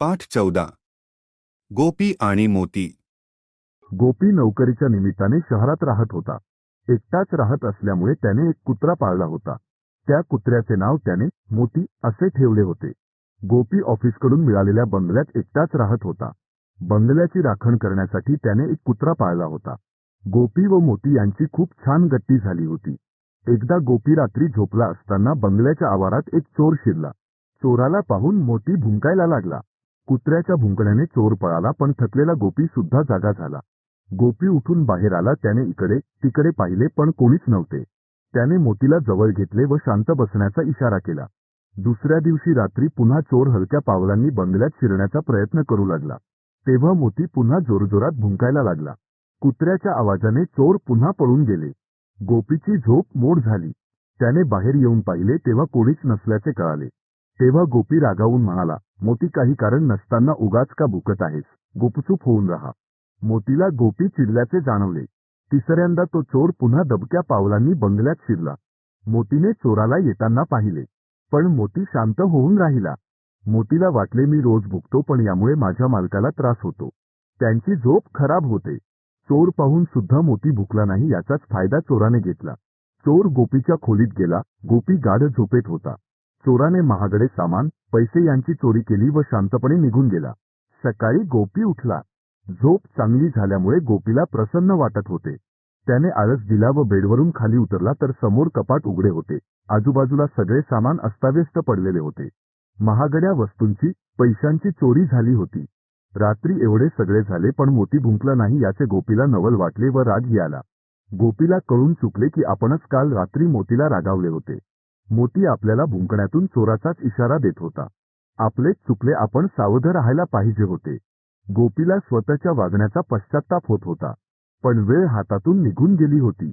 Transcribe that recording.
पाठ चौदा. गोपी आणि मोती. गोपी नोकरीच्या निमित्ताने शहरात राहत होता. एकटाच राहत असल्यामुळे त्याने एक कुत्रा पाळला होता. त्या कुत्र्याचे नाव त्याने मोती असे ठेवले होते. गोपी ऑफिसकडून मिळालेल्या बंगल्यात एकटाच राहत होता. बंगल्याची राखण करण्यासाठी त्याने एक कुत्रा पाळला होता. गोपी व मोती यांची खूप छान गट्टी झाली होती. एकदा गोपी रात्री झोपला असताना बंगल्याच्या आवारात एक चोर शिरला. चोराला पाहून मोती भुंकायला लागला. कुत्र्याच्या भुंकण्याने चोर पळाला पण थकलेला गोपी सुद्धा जागा झाला. गोपी उठून बाहेर आला त्याने इकडे तिकडे पाहिले पण कोणीच नव्हते. त्याने मोतीला जवळ घेतले व शांत बसण्याचा इशारा केला. दुसऱ्या दिवशी रात्री पुन्हा चोर हलक्या पावलांनी बंगल्यात शिरण्याचा प्रयत्न करू लागला. तेव्हा मोती पुन्हा जोरजोरात भुंकायला लागला. कुत्र्याच्या आवाजाने चोर पुन्हा पळून गेले. गोपीची झोप मोड झाली. त्याने बाहेर येऊन पाहिले तेव्हा कोणीच नसल्याचे कळाले. तेव्हा गोपी रागावून म्हणाला मोती काही कारण नसताना उगाच का भुकत आहेस? गुपचूप होऊन राहा. मोतीला गोपी चिडल्याचे जाणवले. तिसऱ्यांदा तो चोर पुन्हा दबक्या पावलांनी बंगल्यात शिरला. मोतीने चोराला येताना पाहिले. पण मोती शांत होऊन राहिला. मोतीला वाटले मी रोज भुकतो पण यामुळे माझ्या मालकाला त्रास होतो. त्यांची झोप खराब होते. चोर पाहून सुद्धा मोती भुकला नाही याचाच फायदा चोराने घेतला. चोर गोपीच्या खोलीत गेला. गोपी गाढ झोपेत होता. चोराने महागडे सामान पैसे यांची चोरी केली व शांतपणे निघून गेला. सकाळी गोपी उठला. झोप चांगली झाल्यामुळे गोपीला प्रसन्न वाटत होते. त्याने आळस दिला व बेडवरून खाली उतरला तर समोर कपाट उघडे होते. आजूबाजूला सगळे सामान अस्ताव्यस्त पडलेले होते. महागड्या वस्तूंची पैशांची चोरी झाली होती. रात्री एवढे सगळे झाले पण मोती भुंकला नाही याचे गोपीला नवल वाटले व राग आला. गोपीला कळून चुकले की आपणच काल रात्री मोतीला रागावले होते. मोती आपल्याला भुंकण्यातून चोराचाच इशारा देत होता. आपलेच चुकले आपण सावध राहायला पाहिजे होते. गोपीला स्वतःच्या वागण्याचा पश्चाताप होत होता. पण वेळ हातातून निघून गेली होती.